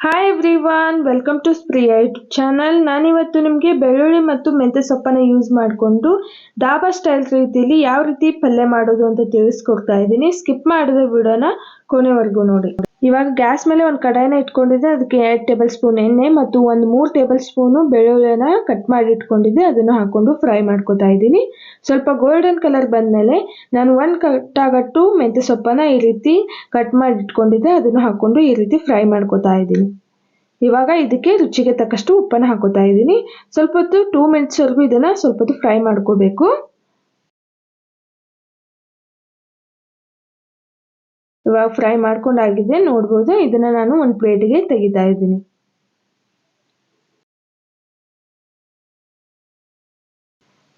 Hi everyone welcome to Spriya YouTube channel ನಾನಿವತ್ತು ನಿಮಗೆ ಬೆಳ್ಳುಳ್ಳಿ ಮತ್ತು ಮೆಂತ್ಯ ಸೊಪ್ಪನ್ನು ಯೂಸ್ ಮಾಡಿಕೊಂಡು ಡಾಬಾ ಸ್ಟೈಲ್ ರೀತಿಯಲ್ಲಿ ಯಾವ ರೀತಿ ಪಲ್ಯ ಮಾಡೋದು ಅಂತ ತಿಳಿಸ್ಕೊಡ್ತಾ ಇದ್ದೀನಿ. ಸ್ಕಿಪ್ ಮಾಡಿದ ವಿಡಿಯೋನ ಕೊನೆವರೆಗೂ ನೋಡಿ. ಇವಾಗ ಗ್ಯಾಸ್ ಮೇಲೆ ಒಂದು ಕಡಾಯಿನ ಇಟ್ಕೊಂಡಿದ್ದೆ, ಅದಕ್ಕೆ ಎರಡು ಟೇಬಲ್ ಸ್ಪೂನ್ ಎಣ್ಣೆ ಮತ್ತು ಒಂದು ಮೂರು ಟೇಬಲ್ ಸ್ಪೂನು ಬೆಳ್ಳುಳ್ಳಿನ ಕಟ್ ಮಾಡಿ ಇಟ್ಕೊಂಡಿದ್ದೆ, ಅದನ್ನು ಹಾಕ್ಕೊಂಡು ಫ್ರೈ ಮಾಡ್ಕೊತಾ ಇದ್ದೀನಿ. ಸ್ವಲ್ಪ ಗೋಲ್ಡನ್ ಕಲರ್ ಬಂದಮೇಲೆ ನಾನು ಒಂದು ಕಟ್ಟಾಗಟ್ಟು ಮೆಂತ್ಯ ಸೊಪ್ಪನ್ನು ಈ ರೀತಿ ಕಟ್ ಮಾಡಿ ಇಟ್ಕೊಂಡಿದ್ದೆ, ಅದನ್ನು ಹಾಕ್ಕೊಂಡು ಈ ರೀತಿ ಫ್ರೈ ಮಾಡ್ಕೊತಾ ಇದ್ದೀನಿ. ಇವಾಗ ಇದಕ್ಕೆ ರುಚಿಗೆ ತಕ್ಕಷ್ಟು ಉಪ್ಪನ್ನು ಹಾಕೋತಾ ಇದ್ದೀನಿ. ಸ್ವಲ್ಪ ಹೊತ್ತು ಟೂ ಮಿನಿಟ್ಸ್ವರೆಗೂ ಇದನ್ನು ಸ್ವಲ್ಪ ಹೊತ್ತು ಫ್ರೈ ಮಾಡ್ಕೋಬೇಕು. ಇವಾಗ ಫ್ರೈ ಮಾಡ್ಕೊಂಡಾಗಿದೆ ನೋಡ್ಬೋದು. ಇದನ್ನ ನಾನು ಒಂದು ಪ್ಲೇಟಿಗೆ ತೆಗಿತಾ ಇದ್ದೀನಿ.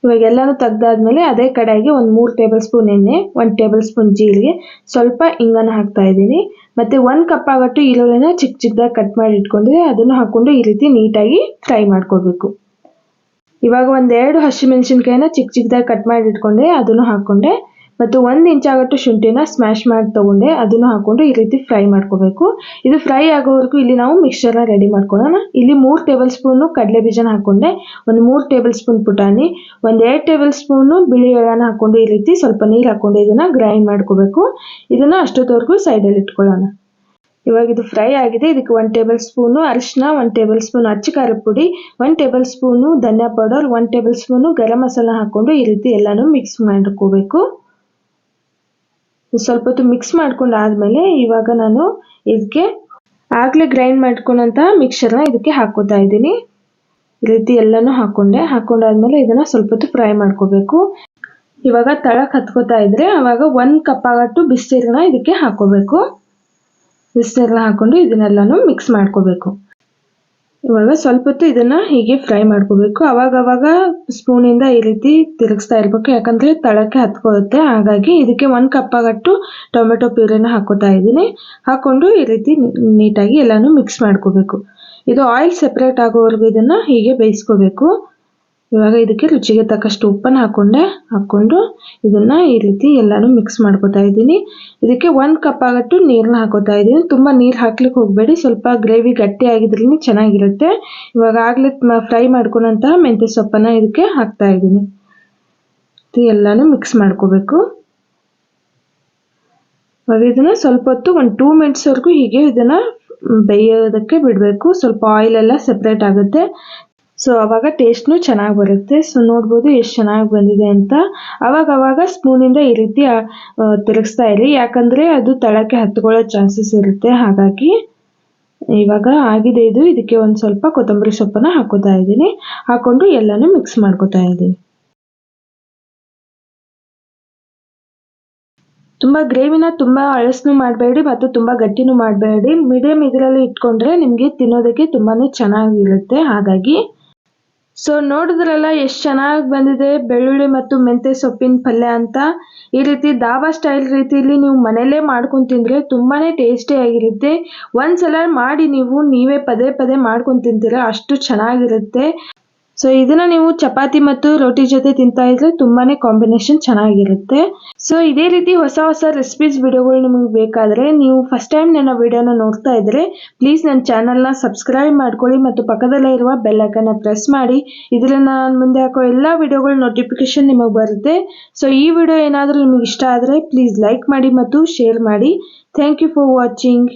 ಇವಾಗ ಎಲ್ಲಾನು ತೆಗ್ದಾದ್ಮೇಲೆ ಅದೇ ಕಡಾಯಿಗೆ ಒಂದು ಮೂರು ಟೇಬಲ್ ಸ್ಪೂನ್ ಎಣ್ಣೆ, ಒಂದು ಟೇಬಲ್ ಸ್ಪೂನ್ ಜೀರಿಗೆ, ಸ್ವಲ್ಪ ಇಂಗನ ಹಾಕ್ತಾ ಇದ್ದೀನಿ. ಮತ್ತೆ ಒಂದು ಕಪ್ ಆಗಟ್ಟು ಈರುಳ್ಳಿನ ಚಿಕ್ಕ ಚಿಕ್ಕದಾಗಿ ಕಟ್ ಮಾಡಿ ಇಟ್ಕೊಂಡಿದ್ರೆ ಅದನ್ನು ಹಾಕೊಂಡು ಈ ರೀತಿ ನೀಟಾಗಿ ಫ್ರೈ ಮಾಡ್ಕೋಬೇಕು ಇವಾಗ ಒಂದೆರಡು ಹಸಿಮೆಣಸಿನ್ಕಾಯಿನ ಚಿಕ್ಕ ಚಿಕ್ಕದಾಗಿ ಕಟ್ ಮಾಡಿ ಇಟ್ಕೊಂಡೆ ಅದನ್ನು ಹಾಕೊಂಡೆ ಮತ್ತು ಒಂದು ಇಂಚಾಗಟ್ಟು ಶುಂಠಿನ ಸ್ಮ್ಯಾಶ್ ಮಾಡಿ ತಗೊಂಡೆ. ಅದನ್ನು ಹಾಕೊಂಡು ಈ ರೀತಿ ಫ್ರೈ ಮಾಡ್ಕೋಬೇಕು. ಇದು ಫ್ರೈ ಆಗೋವರೆಗೂ ಇಲ್ಲಿ ನಾವು ಮಿಕ್ಸ್ಚರ್ನ ರೆಡಿ ಮಾಡ್ಕೊಳ್ಳೋಣ ಇಲ್ಲಿ ಮೂರು ಟೇಬಲ್ ಸ್ಪೂನು ಕಡಲೆ ಬೀಜನ ಹಾಕೊಂಡೆ. ಒಂದು ಮೂರು ಟೇಬಲ್ ಸ್ಪೂನ್ ಪುಟಾಣಿ. ಒಂದು ಎರಡು ಟೇಬಲ್ ಸ್ಪೂನು ಬಿಳಿ ಎಳ್ಳನ ಹಾಕೊಂಡು. ಈ ರೀತಿ ಸ್ವಲ್ಪ ನೀರು ಹಾಕೊಂಡು. ಇದನ್ನ ಗ್ರೈಂಡ್ ಮಾಡ್ಕೋಬೇಕು. ಇದನ್ನ ಅಷ್ಟೊತ್ತವರೆಗೂ ಸೈಡಲ್ಲಿ ಇಟ್ಕೊಳ್ಳೋಣ. ಇವಾಗ ಇದು ಫ್ರೈ ಆಗಿದೆ. ಇದಕ್ಕೆ ಒನ್ ಟೇಬಲ್ ಸ್ಪೂನು ಅರಿಶಿನ ಒನ್ ಟೇಬಲ್ ಸ್ಪೂನ್ ಅಚ್ಚ ಖಾರ ಪುಡಿ ಒನ್ ಟೇಬಲ್ ಸ್ಪೂನು ಧನಿಯಾ powder one tablespoon garam masala ಹಾಕೊಂಡು ಈ ರೀತಿ ಎಲ್ಲಾನು ಮಿಕ್ಸ್ ಮಾಡ್ಕೋಬೇಕು. ಸ್ವಲ್ಪ ಹೊತ್ತು ಮಿಕ್ಸ್ ಮಾಡ್ಕೊಂಡು ಆದಮೇಲೆ ಇವಾಗ ನಾನು ಇದಕ್ಕೆ ಆಗಲೇ ಗ್ರೈಂಡ್ ಮಾಡ್ಕೊಂಡಂಥ ಮಿಕ್ಸರ್ನ ಇದಕ್ಕೆ ಹಾಕೋತಾ ಇದ್ದೀನಿ. ಈ ರೀತಿ ಎಲ್ಲನೂ ಹಾಕೊಂಡೆ. ಹಾಕೊಂಡಾದ್ಮೇಲೆ ಇದನ್ನ ಸ್ವಲ್ಪ ಹೊತ್ತು ಫ್ರೈ ಮಾಡ್ಕೋಬೇಕು. ಇವಾಗ ತಳಕ್ಕೆ ಹತ್ಕೋತಾ ಇದ್ರೆ ಅವಾಗ ಒಂದು ಕಪ್ ಆಗಟ್ಟು ಬಿಸಿನೀರನ್ನ ಇದಕ್ಕೆ ಹಾಕೋಬೇಕು. ಬಿಸಿನೀರನ್ನ ಹಾಕೊಂಡು ಇದನ್ನೆಲ್ಲಾನು ಮಿಕ್ಸ್ ಮಾಡ್ಕೋಬೇಕು. ಇವಾಗ ಸ್ವಲ್ಪ ಹೊತ್ತು ಇದನ್ನ ಹೀಗೆ ಫ್ರೈ ಮಾಡ್ಕೋಬೇಕು. ಅವಾಗ ಸ್ಪೂನಿಂದ ಈ ರೀತಿ ತಿರುಗಿಸ್ತಾ ಇರಬೇಕು. ಯಾಕಂದ್ರೆ ತಳಕ್ಕೆ ಹತ್ಕೊಳ್ಳುತ್ತೆ. ಹಾಗಾಗಿ ಇದಕ್ಕೆ ಒಂದು ಕಪ್ ಆಗಟ್ಟು ಟೊಮೆಟೊ ಪ್ಯೂರಿನ ಹಾಕೋತಾ ಇದ್ದೀನಿ. ಹಾಕೊಂಡು ಈ ರೀತಿ ನೀಟಾಗಿ ಎಲ್ಲಾನು ಮಿಕ್ಸ್ ಮಾಡ್ಕೋಬೇಕು. ಇದು ಆಯಿಲ್ ಸೆಪರೇಟ್ ಆಗೋವರೆಗೂ ಇದನ್ನ ಹೀಗೆ ಬೇಯಿಸ್ಕೋಬೇಕು. ಇವಾಗ ಇದಕ್ಕೆ ರುಚಿಗೆ ತಕ್ಕಷ್ಟು ಉಪ್ಪನ್ನು ಹಾಕೊಂಡೆ, ಹಾಕ್ಕೊಂಡು ಇದನ್ನ ಈ ರೀತಿ ಎಲ್ಲಾನು ಮಿಕ್ಸ್ ಮಾಡ್ಕೋತಾ ಇದ್ದೀನಿ. ಇದಕ್ಕೆ ಒಂದು ಕಪ್ ಆಗಟ್ಟು ನೀರನ್ನ ಹಾಕೋತಾ ಇದ್ದೀನಿ. ತುಂಬ ನೀರು ಹಾಕ್ಲಿಕ್ಕೆ ಹೋಗಬೇಡಿ. ಸ್ವಲ್ಪ ಗ್ರೇವಿ ಗಟ್ಟಿ ಆಗಿದ್ರೂ ಚೆನ್ನಾಗಿರುತ್ತೆ. ಇವಾಗ ಆಗಲೇ ಫ್ರೈ ಮಾಡ್ಕೊಂಡಂತಹ ಮೆಂತ್ಯ ಸೊಪ್ಪನ್ನ ಇದಕ್ಕೆ ಹಾಕ್ತಾ ಇದ್ದೀನಿ. ಎಲ್ಲಾನು ಮಿಕ್ಸ್ ಮಾಡ್ಕೋಬೇಕು. ಇವಾಗ ಇದನ್ನ ಸ್ವಲ್ಪ ಹೊತ್ತು ಒಂದು ಟೂ ಮಿನಿಟ್ಸ್ವರೆಗೂ ಹೀಗೆ ಇದನ್ನ ಬೇಯೋದಕ್ಕೆ ಬಿಡಬೇಕು. ಸ್ವಲ್ಪ ಆಯಿಲ್ ಎಲ್ಲ ಸೆಪ್ರೇಟ್ ಆಗುತ್ತೆ. ಸೊ ಅವಾಗ ಟೇಸ್ಟ್ನು ಚೆನ್ನಾಗಿ ಬರುತ್ತೆ. ಸೊ ನೋಡ್ಬೋದು ಎಷ್ಟು ಚೆನ್ನಾಗಿ ಬಂದಿದೆ ಅಂತ. ಅವಾಗ ಅವಾಗ ಸ್ಪೂನಿಂದ ಈ ರೀತಿ ತಿರುಗಿಸ್ತಾ ಇರಿ. ಯಾಕಂದರೆ ಅದು ತಳಕ್ಕೆ ಹತ್ಕೊಳ್ಳೋ ಚಾನ್ಸಸ್ ಇರುತ್ತೆ. ಹಾಗಾಗಿ ಇವಾಗ ಆಗಿದೆ ಇದು. ಇದಕ್ಕೆ ಒಂದು ಸ್ವಲ್ಪ ಕೊತ್ತಂಬರಿ ಸೊಪ್ಪನ್ನು ಹಾಕೋತಾ ಇದ್ದೀನಿ. ಹಾಕ್ಕೊಂಡು ಎಲ್ಲನೂ ಮಿಕ್ಸ್ ಮಾಡ್ಕೋತಾ ಇದ್ದೀನಿ. ತುಂಬ ಗ್ರೇವಿನ ತುಂಬ ಅಳಸ್ನು ಮಾಡಬೇಡಿ ಮತ್ತು ತುಂಬ ಗಟ್ಟಿನೂ ಮಾಡಬೇಡಿ. ಮೀಡಿಯಮ್ ಇದರಲ್ಲಿ ಇಟ್ಕೊಂಡ್ರೆ ನಿಮಗೆ ತಿನ್ನೋದಕ್ಕೆ ತುಂಬಾ ಚೆನ್ನಾಗಿರುತ್ತೆ. ಹಾಗಾಗಿ ಸೊ ನೋಡಿದ್ರಲ್ಲ ಎಷ್ಟು ಚೆನ್ನಾಗಿ ಬಂದಿದೆ ಬೆಳ್ಳುಳ್ಳಿ ಮತ್ತು ಮೆಂತೆ ಸೊಪ್ಪಿನ ಪಲ್ಯ ಅಂತ. ಈ ರೀತಿ ದಾಬಾ ಸ್ಟೈಲ್ ರೀತಿಯಲ್ಲಿ ನೀವು ಮನೆಯಲ್ಲೇ ಮಾಡ್ಕೊಂಡು ತಿಂದರೆ ತುಂಬಾ ಟೇಸ್ಟಿಯಾಗಿರುತ್ತೆ ಒಂದ್ಸಲ ಮಾಡಿ ನೀವು ನೀವೇ ಪದೇ ಪದೇ ಮಾಡ್ಕೊಂಡು ತಿಂತೀರ ಅಷ್ಟು ಚೆನ್ನಾಗಿರುತ್ತೆ. ಸೊ ಇದನ್ನ ನೀವು ಚಪಾತಿ ಮತ್ತು ರೋಟಿ ಜೊತೆ ತಿಂತಾ ಇದ್ರೆ ತುಂಬಾನೇ ಕಾಂಬಿನೇಷನ್ ಚೆನ್ನಾಗಿರುತ್ತೆ. ಸೊ ಇದೇ ರೀತಿ ಹೊಸ ಹೊಸ ರೆಸಿಪೀಸ್ ವಿಡಿಯೋಗಳು ನಿಮಗೆ ಬೇಕಾದ್ರೆ ನೀವು ಫಸ್ಟ್ ಟೈಮ್ ನನ್ನ ವಿಡಿಯೋನ ನೋಡ್ತಾ ಇದ್ರೆ ಪ್ಲೀಸ್ ನನ್ನ ಚಾನಲ್ನ ಸಬ್ಸ್ಕ್ರೈಬ್ ಮಾಡ್ಕೊಳ್ಳಿ ಮತ್ತು ಪಕ್ಕದಲ್ಲೇ ಇರುವ ಬೆಲ್ ಐಕನ್ನ ಪ್ರೆಸ್ ಮಾಡಿ. ಇದರಿಂದ ನಾನು ಮುಂದೆ ಹಾಕೋ ಎಲ್ಲ ವಿಡಿಯೋಗಳ ನೋಟಿಫಿಕೇಶನ್ ನಿಮಗೆ ಬರುತ್ತೆ. ಸೊ ಈ ವಿಡಿಯೋ ಏನಾದರೂ ನಿಮಗೆ ಇಷ್ಟ ಆದರೆ ಪ್ಲೀಸ್ ಲೈಕ್ ಮಾಡಿ ಮತ್ತು ಶೇರ್ ಮಾಡಿ. Thank you for watching